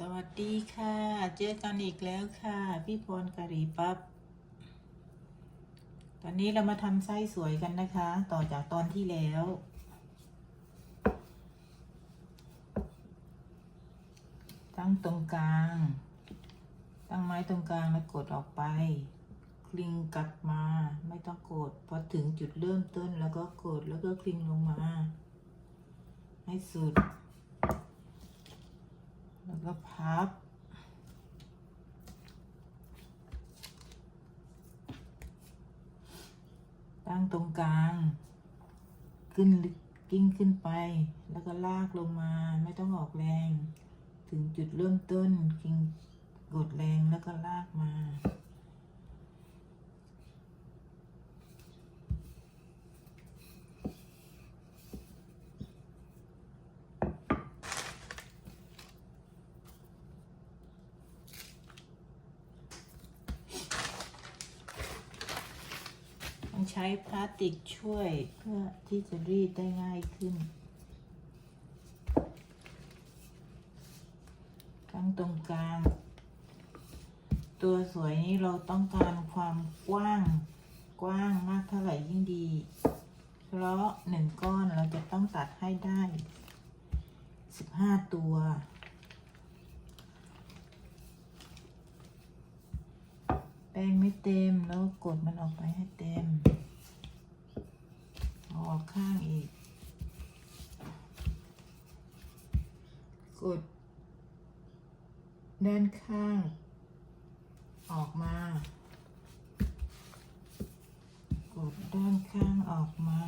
สวัสดีค่ะ เจอกันอีกแล้วค่ะ พี่พรกะหรี่ปั๊บตอนนี้เรามาทำไส้สวยกันนะคะ ต่อจากตอนที่แล้ว ตั้งตรงกลาง ตั้งไม้ตรงกลางแล้วกดออกไป คลิงกลับมาไม่ต้องกดพอถึงจุดเริ่มต้นแล้วก็กดแล้วก็คลิงลงมา ให้สุด ก็พับ ตั้งตรงกลาง ขึ้นกิ้งขึ้นไป แล้วก็ลากลงมาไม่ต้องออกแรง ถึงจุดเริ่มต้นกิ้งกดแรงแล้วก็ลากมา ใช้พลาสติกช่วยเพื่อที่จะรีดได้ง่ายขึ้นตั้งตรงกลาง ตัวสวยนี้เราต้องการความกว้างกว้างมากเท่าไหร่ยิ่งดี เพราะหนึ่งก้อนเราจะต้องตัดให้ได้สิบห้าตัว แป้งไม่เต็มแล้วกดมันออกไปให้เต็มออกข้างอีก กด ด้านข้าง ออกมา กดด้านข้างออกมา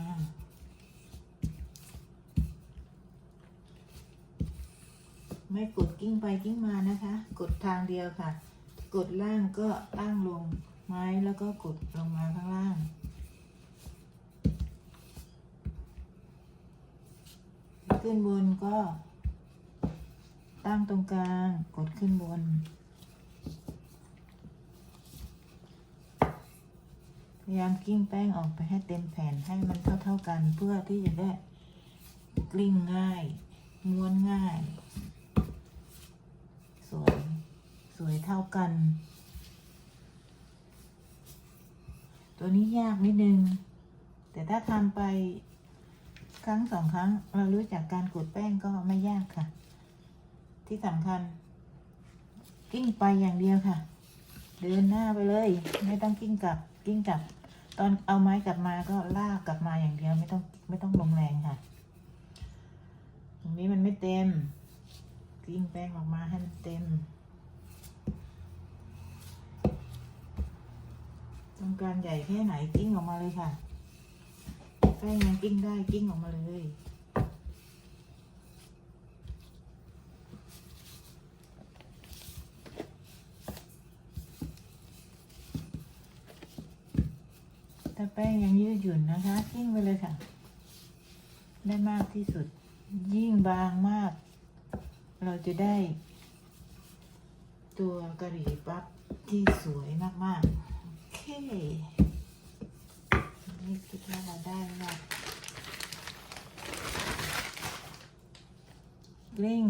ไม่กดกิ้งไปกิ้งมานะคะ กดทางเดียวค่ะ กดล่างก็ตั้งลงไม้แล้วก็กดลงมาข้างล่าง ขึ้นบนก็ ตั้งตรงกลางกดขึ้นบน พยายามกิ้งแป้งออกไปให้เต็มแผ่นให้มันเท่าๆกันเพื่อที่จะได้กลิ้งง่าย ม้วนง่ายสวย สวยเท่ากัน ตัวนี้ยากนิดนึง แต่ถ้าทำไปครั้งสองครั้ง เรารู้จักการกดแป้งก็ไม่ยากค่ะ ที่สำคัญ กิ้งไปอย่างเดียวค่ะ เดินหน้าไปเลย ไม่ต้องกิ้งกลับ กิ้งกลับ ตอนเอาไม้กลับมาก็ลากกลับมาอย่างเดียว ไม่ต้องไม่ต้องลงแรงค่ะ ตรงนี้มันไม่เต็มกิ้งแป้งออกมาให้มันเต็ม ต้องการใหญ่แค่ไหนกิ้งออกมาเลยค่ะแป้งยังกิ้งได้กิ้งออกมาเลยถ้าแป้งยังยืดหยุ่นนะคะกิ้งไปเลยค่ะ ได้มากที่สุด ยิ่งบางมาก เราจะได้ ตัวกะหรี่ปั๊บที่สวยมาก ๆ นี่คิดว่าเราได้แล้วกลิ้ง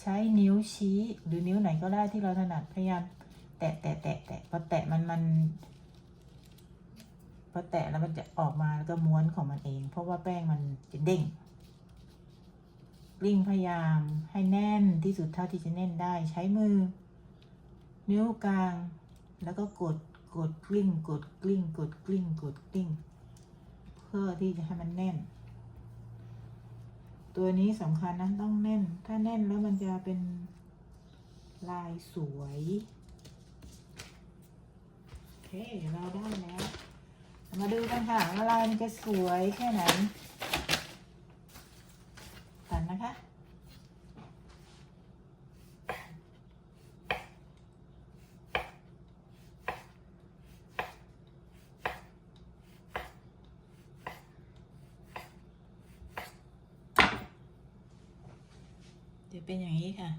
ใช้นิ้วชี้หรือนิ้วไหนก็ได้ที่เราถนัดพยายามแตะแตะแตะแตะพอแตะมันมันพอแตะแล้วมันจะออกมาแล้วก็ม้วนของมันเอง เพราะว่าแป้งมันจะเด้งกลิ้งพยายามให้แน่นที่สุดเท่าที่จะแน่นได้ใช้มือ นิ้วกลาง แล้วก็กดกดกลิ้ง กดกลิ้ง กดกลิ้ง กดกลิ้ง เพื่อที่จะให้มันแน่น ตัวนี้สำคัญนะต้องแน่น ถ้าแน่นแล้วมันจะเป็นลายสวยโอเคเราได้แล้ว มาดูกันค่ะว่าลายมันจะสวยแค่ไหนกันนะคะ จะเป็นอย่างนี้ค่ะ